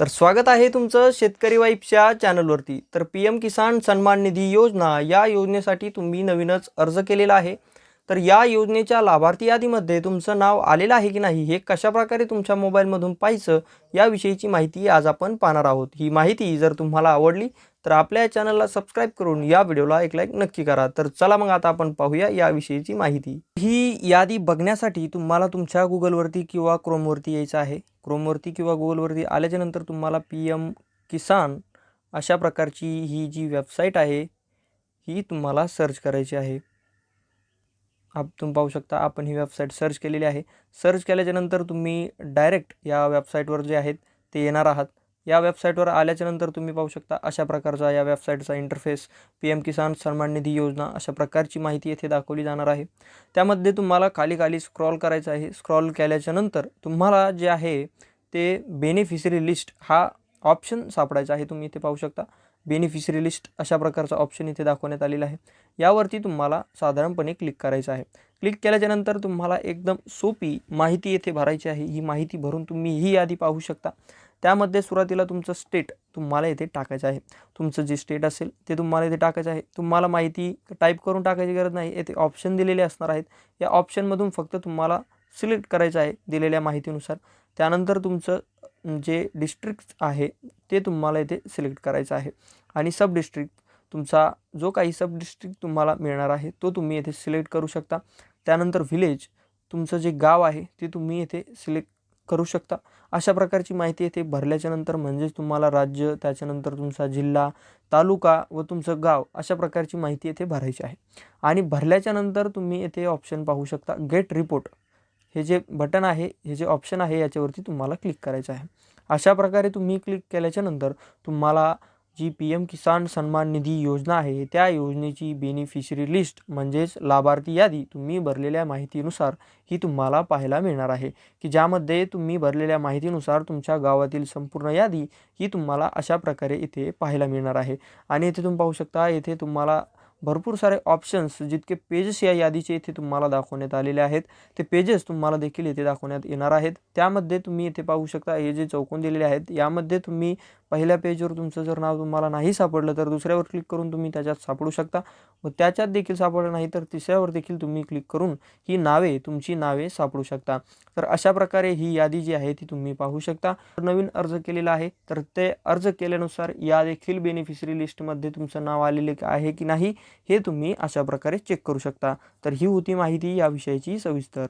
तर स्वागत आहे तुमचं शेतकरी वाईफच्या चॅनलवरती. तर पी एम किसान सन्मान निधी योजना या योजनेसाठी तुम्ही नवीनच अर्ज केलेला आहे. तर या योजनेच्या लाभार्थी यादीमध्ये तुमचं नाव आलेलं आहे की नाही हे कशाप्रकारे तुमच्या मोबाईलमधून पाहायचं याविषयीची माहिती आज आपण पाहणार आहोत. ही माहिती जर तुम्हाला आवडली तर आपल्या चॅनलला सबस्क्राईब करून या व्हिडिओला एक लाईक नक्की करा. तर चला मग आता आपण पाहूया याविषयीची माहिती. ही यादी बघण्यासाठी तुम्हाला तुमच्या गुगलवरती किंवा क्रोमवरती यायचं आहे. क्रोमवरती किंवा गुगलवरती आल्याच्यानंतर तुम्हाला पी एम किसान अशा प्रकारची ही जी वेबसाईट आहे ही तुम्हाला सर्च करायची आहे. आप तुम्ही पाहू शकता आपण ही वेबसाईट सर्च केलेली आहे. सर्च केल्याच्यानंतर तुम्ही डायरेक्ट या वेबसाईटवर जे आहेत ते येणार आहात. या वेबसाईटवर आल्याच्यानंतर तुम्ही पाहू शकता अशा प्रकारचा या वेबसाईटचा interface P M Kisan Samman Nidhi Yojana अशा प्रकारची माहिती येथे दाखवली जाणार आहे. त्यामध्ये तुम्हाला खाली खाली स्क्रॉल करायचं आहे. स्क्रॉल केल्याच्यानंतर तुम्हाला जे आहे ते बेनिफिशरी लिस्ट हा ऑप्शन सापडायचा आहे. तुम्ही इथे पाहू शकता. बेनिफिशरी लिस्ट अशा प्रकारचा ऑप्शन इथे दाखवण्यात आलेला आहे. यावरती तुम्हाला साधारणपणे क्लिक करायचं आहे. क्लिक केल्याच्यानंतर तुम्हाला एकदम सोपी माहिती येथे भरायची आहे. ही माहिती भरून तुम्ही ही यादी पाहू शकता. त्यामध्ये सुरुवातीला तुमचं स्टेट तुम्हाला इथे टाकायचं आहे. तुमचं जे स्टेट असेल ते तुम्हाला इथे टाकायचं आहे. तुम्हाला माहिती टाईप करून टाकायची गरज नाही. येथे ऑप्शन दिलेले असणार आहेत. या ऑप्शनमधून फक्त तुम्हाला सिलेक्ट करायचं आहे दिलेल्या माहितीनुसार. त्यानंतर तुमचं जे डिस्ट्रिक्ट आहे ते तुम्हाला इथे सिलेक्ट करायचं आहे. आणि सब डिस्ट्रिक्ट तुमचा जो काही सब डिस्ट्रिक्ट तुम्हाला मिळणार आहे तो तुम्ही येथे सिलेक्ट करू शकता. त्यानंतर व्हिलेज तुमचं जे गाव आहे ते तुम्ही येथे सिलेक्ट करू शकता. अशा प्रकारची माहिती येथे भरल्याच्या नंतर म्हणजेच तुम्हाला राज्य त्याच्यानंतर तुमचा जिल्हा तालुका व तुमचं गाव अशा प्रकारची माहिती येथे भरायची आहे. आणि भरल्याच्या नंतर तुम्ही येथे ऑप्शन पाहू शकता. गेट रिपोर्ट हे जे बटन आहे हे जे ऑप्शन आहे याच्यावरती तुम्हाला क्लिक करायचं आहे. अशा प्रकारे तुम्ही क्लिक केल्याच्यानंतर तुम्हाला G P M Kisan Samman Nidhi योजना आहे त्या योजनेची बेनिफिशरी लिस्ट म्हणजेच लाभार्थी यादी तुम्ही भरलेल्या माहितीनुसार ही तुम्हाला पाहायला मिळणार आहे. की ज्यामध्ये तुम्ही भरलेल्या माहितीनुसार तुमच्या गावातील संपूर्ण यादी ही तुम्हाला अशा प्रकारे इथे पाहायला मिळणार आहे. आणि इथे तुम्ही पाहू शकता येथे तुम्हाला भरपूर सारे ऑप्शन्स जितके पेजेस या यादीचे इथे तुम्हाला दाखवण्यात आलेले आहेत. ते पेजेस तुम्हाला देखील इथे दाखवण्यात येणार आहेत. त्यामध्ये तुम्ही इथे पाहू शकता हे जे चौकोन दिलेले आहेत यामध्ये तुम्ही पहिल्या पेजवर तुमचं जर नाव तुम्हाला नाही सापडलं तर दुसऱ्यावर क्लिक करून तुम्ही त्याच्यात सापडू शकता. व त्याच्यात देखील सापडलं नाही तर तिसऱ्यावर देखील तुम्ही क्लिक करून ही नावे तुमची नावे सापडू शकता. तर अशा प्रकारे ही यादी जी आहे ती तुम्ही पाहू शकता. नवीन अर्ज केलेला आहे तर ते अर्ज केल्यानुसार या देखील बेनिफिशरी लिस्टमध्ये तुमचं नाव आलेले आहे की नाही हे तुम्ही अशा प्रकारे चेक करू शकता. तर ही होती माहिती याविषयीची सविस्तर.